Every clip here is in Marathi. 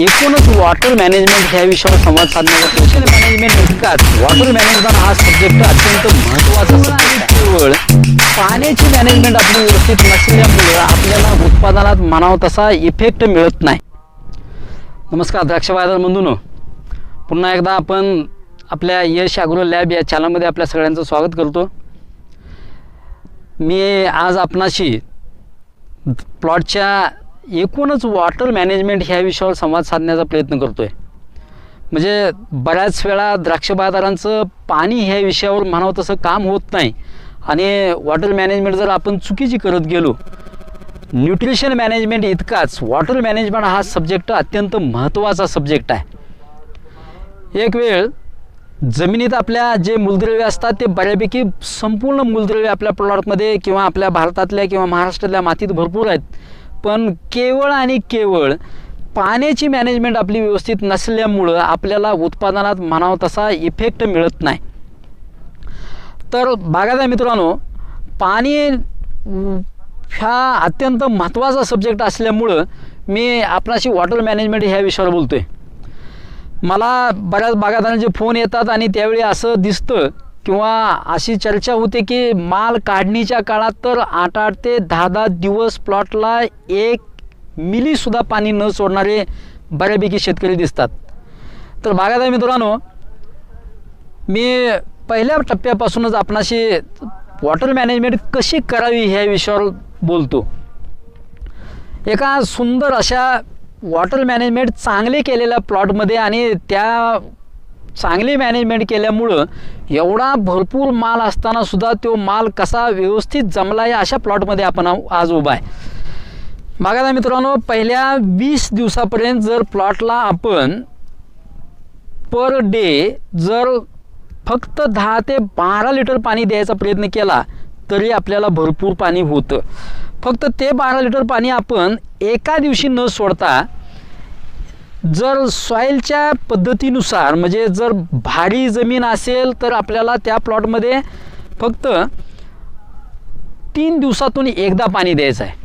एकूणच वॉटर मॅनेजमेंट ह्या विषयावर संवाद साधण्याचा सोशल मॅनेजमेंट इतकाच वॉटर मॅनेजमेंट हा सब्जेक्ट अत्यंत महत्त्वाचा subject केवळ पाण्याची मॅनेजमेंट आपली व्यवस्थित नसल्यामुळे आपल्याला उत्पादनात मानाव तसा इफेक्ट मिळत नाही. नमस्कार द्राक्ष बाजार पुन्हा एकदा आपण आपल्या यश अग्रो लॅब या चॅनलमध्ये आपल्या सगळ्यांचं स्वागत करतो. मी आज आपणाशी प्लॉटच्या एकूणच वॉटर मॅनेजमेंट ह्या विषयावर संवाद साधण्याचा प्रयत्न करतो आहे म्हणजे बऱ्याच वेळा द्राक्ष बाजारांचं पाणी ह्या विषयावर म्हणावं तसं काम होत नाही. आणि वॉटर मॅनेजमेंट जर आपण चुकीची करत गेलो न्यूट्रिशन मॅनेजमेंट इतकाच वॉटर मॅनेजमेंट हा सब्जेक्ट अत्यंत महत्त्वाचा सब्जेक्ट आहे. एक वेळ जमिनीत आपल्या जे मूलद्रव्य असतात ते बऱ्यापैकी संपूर्ण मूलद्रव्य आपल्या प्लॉटमध्ये किंवा आपल्या भारतातल्या किंवा महाराष्ट्रातल्या मातीत भरपूर आहेत. पण केवळ आणि केवळ पाण्याची मॅनेजमेंट आपली व्यवस्थित नसल्यामुळं आपल्याला उत्पादनात म्हणावं तसा इफेक्ट मिळत नाही. तर बागायता मित्रांनो पाणी ह्या हा अत्यंत महत्त्वाचा सब्जेक्ट असल्यामुळं मी आपणाशी वॉटर मॅनेजमेंट ह्या विषयावर बोलतो आहे मला बऱ्याच बागायतदारांचे फोन येतात आणि त्यावेळी असं दिसतं किंवा अशी चर्चा होते की माल काढणीच्या काळात तर आठ आठ ते दहा दहा दिवस प्लॉटला एक मिलीसुद्धा पाणी न सोडणारे बऱ्यापैकी शेतकरी दिसतात. तर बागायतदार मित्रांनो मी पहिल्या टप्प्यापासूनच आपणाशी वॉटर मॅनेजमेंट कशी करावी ह्या विषयावर बोलतो. एका सुंदर अशा वॉटर मॅनेजमेंट चांगले केलेल्या प्लॉटमध्ये आणि त्या चांगली मॅनेजमेंट केल्यामुळं एवढा भरपूर माल असताना सुद्धा तो माल कसा व्यवस्थित जमला आहे अशा प्लॉटमध्ये आपण आज उभा आहे. बघा ना मित्रांनो पहिल्या वीस दिवसापर्यंत जर प्लॉटला आपण पर डे जर फक्त दहा ते बारा लिटर पाणी द्यायचा प्रयत्न केला तरी आपल्याला भरपूर पाणी होतं. फक्त ते बारा लिटर पाणी आपण एका दिवशी न सोडता जर सॉईलच्या पद्धतीनुसार म्हणजे जर भारी जमीन असेल तर आपल्याला त्या प्लॉटमध्ये फक्त तीन दिवसातून एकदा पाणी द्यायचं आहे.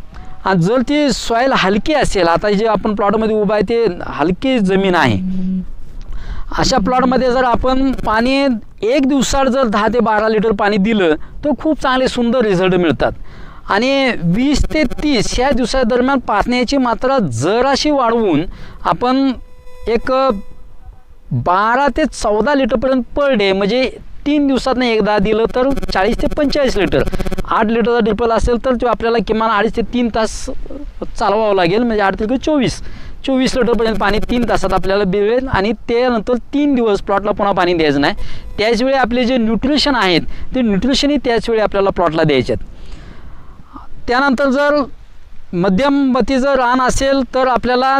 आणि जर ती सॉईल हलकी असेल आता जे आपण प्लॉटमध्ये उभं आहे ते हलकी जमीन आहे. अशा प्लॉटमध्ये जर आपण पाणी एक दिवसात जर दहा ते बारा लिटर पाणी दिलं तर खूप चांगले सुंदर रिझल्ट मिळतात. आणि वीस ते तीस ह्या दिवसादरम्यान पाण्याची मात्रा जराशी वाढवून आपण एक बारा ते चौदा लिटरपर्यंत पर डे म्हणजे तीन दिवसातनं एकदा दिलं तर चाळीस ते पंचेचाळीस लिटर. आठ लिटरचा ड्रिपल असेल तर तो आपल्याला किमान अडीच ते तीन तास चालवावं लागेल म्हणजे आठ ते चोवीस. चोवीस लिटरपर्यंत पाणी तीन तासात आपल्याला मिळेल आणि त्यानंतर तीन दिवस प्लॉटला पुन्हा पाणी द्यायचं नाही. त्याचवेळी आपले जे न्यूट्रिशन आहेत ते न्यूट्रिशनही त्याचवेळी आपल्याला प्लॉटला द्यायचे आहेत. त्यानंतर जर मध्यमतीचं रान असेल तर आपल्याला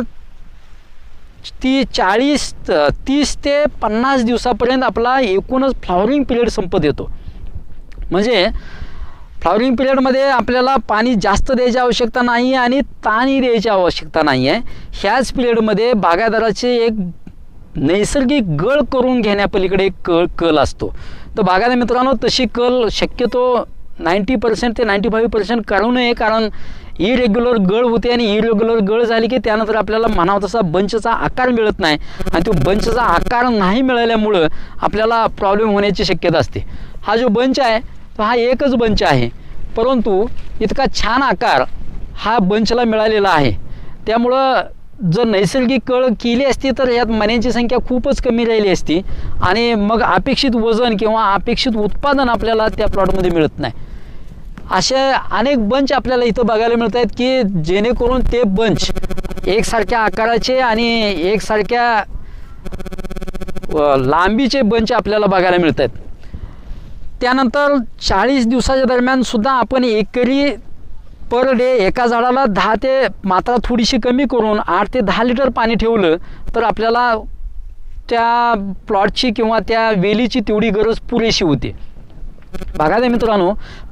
ती चाळीस तीस ते पन्नास दिवसापर्यंत आपला एकूणच फ्लॉवरिंग पिरियड संपत येतो. म्हणजे फ्लॉवरिंग पिरियडमध्ये आपल्याला पाणी जास्त द्यायची आवश्यकता नाही आणि ताणही द्यायची आवश्यकता नाही आहे. ह्याच पिरियडमध्ये बागायदाराचे एक नैसर्गिक गळ करून घेण्यापलीकडे एक कळ कल असतो. तर बागायदार मित्रांनो तशी कल शक्यतो नाईंटी पर्सेंट ते नाईंटी फाईव्ह पर्सेंट करू नये कारण इरेग्युलर गळ होते आणि इरेग्युलर गळ झाली की त्यानंतर आपल्याला म्हणावा तसा बंचचा आकार मिळत नाही. आणि तो बंचचा आकार नाही मिळाल्यामुळं आपल्याला प्रॉब्लेम होण्याची शक्यता असते. हा जो बंच आहे तो हा एकच बंच आहे. परंतु इतका छान आकार हा बंचला मिळालेला आहे. त्यामुळं जर नैसर्गिक कळ केली असती तर यात मण्यांची संख्या खूपच कमी राहिली असती. आणि मग अपेक्षित वजन किंवा अपेक्षित उत्पादन आपल्याला त्या प्लॉटमध्ये मिळत नाही. असे अनेक बंच आपल्याला इथं बघायला मिळत आहेत की जेणेकरून ते बंच एकसारख्या आकाराचे आणि एकसारख्या लांबीचे बंच आपल्याला बघायला मिळत आहेत त्यानंतर चाळीस दिवसाच्या दरम्यान सुद्धा आपण एकरी पर डे एका झाडाला दहा ते मात्रा थोडीशी कमी करून आठ ते दहा लिटर पाणी ठेवलं तर आपल्याला त्या प्लॉटची किंवा त्या वेलीची तेवढी गरज पुरेशी होते. बघा ते मित्रांनो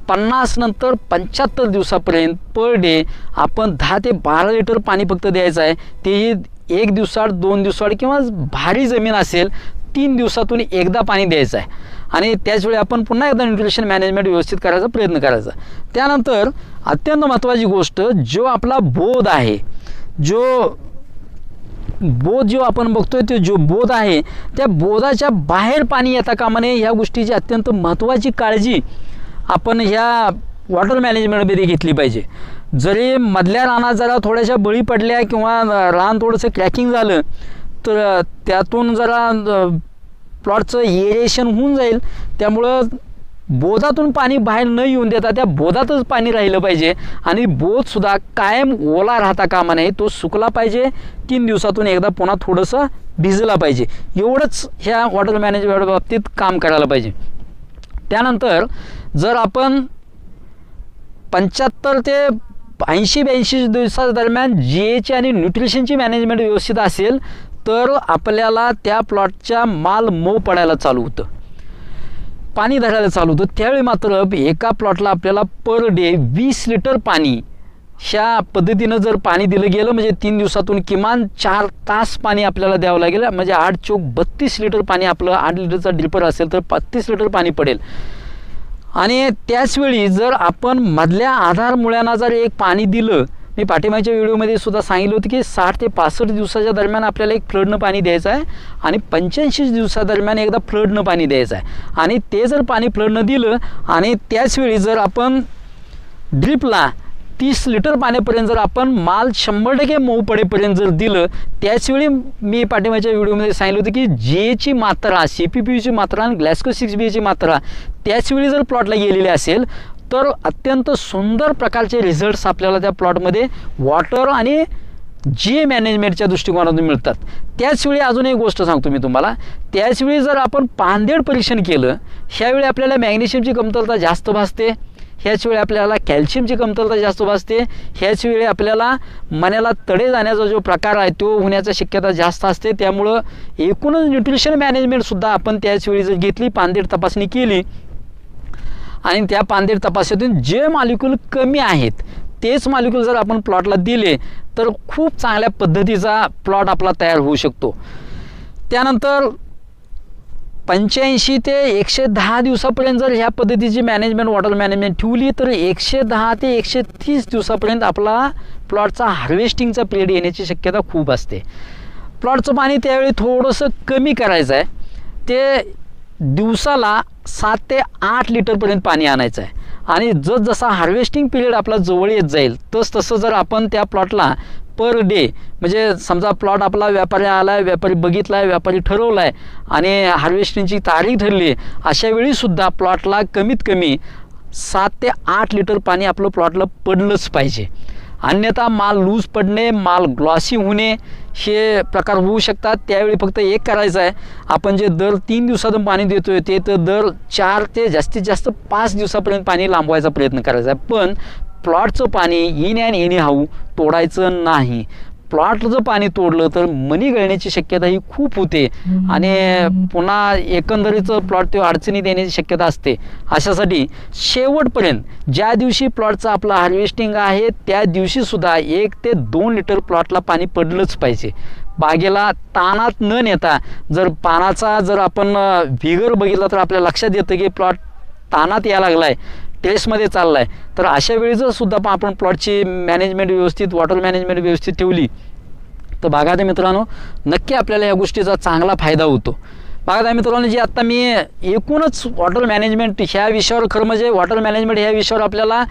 पन्नास नंतर पंच्याहत्तर दिवसापर्यंत पर डे आपण दहा ते बारा लिटर पाणी फक्त द्यायचं आहे. तेही एक दिवसाआड दोन दिवसाआड किंवा भारी जमीन असेल तीन दिवसातून एकदा पाणी द्यायचं आहे. आणि त्याचवेळी आपण पुन्हा एकदा न्यूट्रिशन मॅनेजमेंट व्यवस्थित करायचा प्रयत्न करायचा. त्यानंतर अत्यंत महत्त्वाची गोष्ट जो आपला बोध आहे जो बोध जो आपण बघतोय तो जो बोध आहे त्या बोधाच्या बाहेर पाणी येता कामा नये ह्या गोष्टीची अत्यंत महत्त्वाची काळजी आपण ह्या वॉटर मॅनेजमेंटमध्ये घेतली पाहिजे. जरी मधल्या रानात जरा थोड्याशा बळी पडल्या किंवा रान थोडंसं क्रॅकिंग झालं तर त्यातून जरा प्लॉटचं एरेशन होऊन जाईल. त्यामुळं बोधातून पाणी बाहेर न येऊन देता त्या बोधातच पाणी राहिलं पाहिजे. आणि बोधसुद्धा कायम ओला राहता कामा नये. तो सुकला पाहिजे. तीन दिवसातून एकदा पुन्हा थोडंसं भिजला पाहिजे. एवढंच ह्या वॉटर मॅनेजमेंट बाबतीत काम करायला पाहिजे. त्यानंतर जर आपण पंच्याहत्तर ते ऐंशी ब्याऐंशी दिवसा दरम्यान जी एची आणि न्यूट्रिशनची मॅनेजमेंट व्यवस्थित असेल तर आपल्याला त्या प्लॉटच्या माल मऊ पडायला चालू होतं. पाणी धरायला चालू होतं. त्यावेळी मात्र एका प्लॉटला आपल्याला पर डे वीस लिटर पाणी ह्या पद्धतीनं जर पाणी दिलं गेलं म्हणजे तीन दिवसातून किमान चार तास पाणी आपल्याला द्यावं लागेल. म्हणजे आठ चोक बत्तीस लिटर पाणी आपलं आठ लिटरचा ड्रिपर असेल तर बत्तीस लिटर पाणी पडेल. आणि त्याचवेळी जर आपण मधल्या आधार मुळ्यांना जर एक पाणी दिलं मी पाठीमागच्या व्हिडिओमध्ये सुद्धा सांगितलं होतं की साठ ते पासष्ट दिवसाच्या दरम्यान आपल्याला एक फ्लडनं पाणी द्यायचं आहे आणि पंच्याऐंशी दिवसादरम्यान एकदा फ्लडनं पाणी द्यायचं आहे. आणि ते जर पाणी फ्लडनं दिलं आणि त्याचवेळी जर आपण ड्रिपला तीस लिटर पाण्यापर्यंत जर आपण माल शंभर टक्के मऊ पडेपर्यंत जर दिलं त्याचवेळी मी पाठिंबाच्या व्हिडिओमध्ये सांगितलं होतं की जेची मात्रा सी पी पी यूची मात्रा आणि ग्लॅस्को सिक्स बीची मात्रा त्याचवेळी जर प्लॉटला गेलेली असेल तर अत्यंत सुंदर प्रकारचे रिझल्ट्स आपल्याला त्या प्लॉटमध्ये वॉटर आणि जी मॅनेजमेंटच्या दृष्टिकोनातून मिळतात. त्याचवेळी अजून एक गोष्ट सांगतो मी तुम्हाला. त्याचवेळी जर आपण पांदेड परीक्षण केलं ह्यावेळी आपल्याला मॅग्नेशियमची कमतरता जास्त भासते. ह्याच वेळी आपल्याला कॅल्शियमची कमतरता जास्त भासते. ह्याच वेळी आपल्याला मनाला तडे जाण्याचा जो प्रकार आहे तो होण्याची शक्यता जास्त असते. त्यामुळं एकूणच न्यूट्रिशन मॅनेजमेंटसुद्धा आपण त्याचवेळी जर घेतली पांदेड तपासणी केली आणि त्या पांदेड तपासणीतून जे मालिक्यूल कमी आहेत तेच मालिक्यूल जर आपण प्लॉटला दिले तर खूप चांगल्या पद्धतीचा प्लॉट आपला तयार होऊ शकतो. त्यानंतर पंच्याऐंशी ते एकशे दहा दिवसापर्यंत जर ह्या पद्धतीची मॅनेजमेंट वॉटर मॅनेजमेंट ठेवली तर एकशे दहा ते एकशे तीस दिवसापर्यंत आपला प्लॉटचा हार्वेस्टिंगचा पिरियड येण्याची शक्यता खूप असते. प्लॉटचं पाणी त्यावेळी थोडंसं कमी करायचं आहे ते दिवसाला सात ते आठ लिटरपर्यंत पाणी आणायचं आहे. आणि जसजसा हार्वेस्टिंग पिरियड आपला जवळ येत जाईल तस तसं जर आपण त्या प्लॉटला पर डे म्हणजे समजा प्लॉट आपला व्यापारी आला आहे व्यापारी बघितला आहे व्यापारी ठरवला आहे आणि हार्वेस्टिंगची तारीख ठरली आहे अशा वेळीसुद्धा प्लॉटला कमीत कमी सात ते आठ लिटर पाणी आपलं प्लॉटला पडलंच पाहिजे. अन्यथा माल लूज पडणे माल ग्लॉसी होणे हे प्रकार होऊ शकतात. त्यावेळी फक्त एक करायचं आहे. आपण जे दर तीन दिवसातून पाणी देतोय ते तर दर चार ते जास्तीत जास्त पाच दिवसापर्यंत पाणी लांबवायचा प्रयत्न करायचा आहे. पण प्लॉटचं पाणी इन अँड एनी हाऊ तोडायचं नाही. प्लॉटचं पाणी तोडलं तर मनी गळण्याची शक्यता ही खूप होते. आणि पुन्हा एकंदरीचं प्लॉट ते अडचणीत येण्याची शक्यता असते अशासाठी शेवटपर्यंत ज्या दिवशी प्लॉटचं आपलं हार्वेस्टिंग आहे त्या दिवशीसुद्धा एक ते दोन लिटर प्लॉटला पाणी पडलंच पाहिजे. बागेला तानात न नेता जर पानाचा जर आपण व्हिगर बघितला तर आपल्या लक्षात येतं की प्लॉट तानात यायला लागला टेस्टमध्ये चालला आहे तर अशा वेळी जर सुद्धा पण आपण प्लॉटची मॅनेजमेंट व्यवस्थित वॉटर मॅनेजमेंट व्यवस्थित ठेवली तर बागायती मित्रांनो नक्की आपल्याला या गोष्टीचा चांगला फायदा होतो. बागायती मित्रांनो जी आत्ता मी एकूणच वॉटर मॅनेजमेंट ह्या विषयावर खरं म्हणजे वॉटर मॅनेजमेंट ह्या विषयावर आपल्याला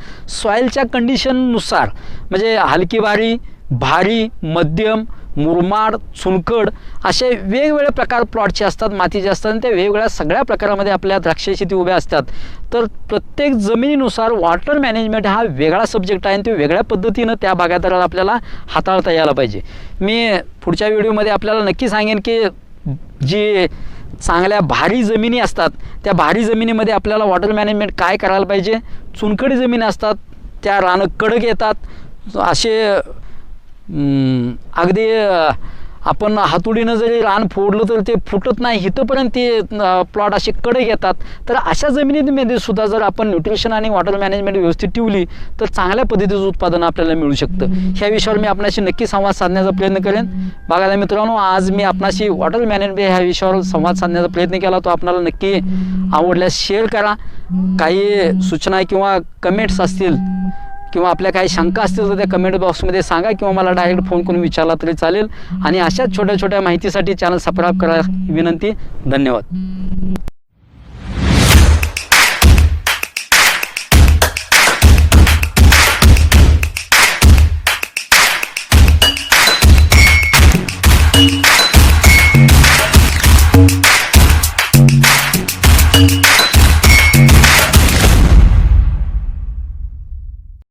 सॉईलच्या कंडिशननुसार म्हणजे हलकी भारी भारी मध्यम मुरमाड चुनखड असे वेगवेगळे प्रकार प्लॉटचे असतात मातीचे असतात आणि त्या वेगवेगळ्या सगळ्या प्रकारामध्ये आपल्या द्राक्ष शेती उभ्या असतात. तर प्रत्येक जमिनीनुसार वॉटर मॅनेजमेंट हा वेगळा सब्जेक्ट आहे आणि तो वेगळ्या पद्धतीनं त्या बागायतदाराला आपल्याला हाताळता यायला पाहिजे. मी पुढच्या व्हिडिओमध्ये आपल्याला नक्की सांगेन की जी चांगल्या भारी जमिनी असतात त्या भारी जमिनीमध्ये आपल्याला वॉटर मॅनेजमेंट काय करायला पाहिजे? चुनखडी जमिनी असतात त्या रानं कडक येतात असे अगदी आपण हातोडीनं जरी रान फोडलं तर ते फुटत नाही. इथंपर्यंत ते प्लॉट असे कडे घेतात तर अशा जमिनीमध्ये सुद्धा जर आपण न्यूट्रिशन आणि वॉटर मॅनेजमेंट व्यवस्थित ठेवली तर चांगल्या पद्धतीचं उत्पादन आपल्याला मिळू शकतं. ह्या विषयावर मी आपणाशी नक्की संवाद साधण्याचा प्रयत्न करेन. बघायला मित्रांनो आज मी आपणाशी वॉटर मॅनेजमेंट ह्या विषयावर संवाद साधण्याचा प्रयत्न केला तो आपल्याला नक्की आवडल्यास शेअर करा. काही सूचना किंवा कमेंट्स असतील किंवा आपल्या काही शंका असतील तर त्या कमेंट बॉक्समध्ये सांगा किंवा मला डायरेक्ट फोन करून विचारला तरी चालेल. आणि अशाच छोट्या छोट्या माहितीसाठी चॅनल सबस्क्राईब करा विनंती. धन्यवाद.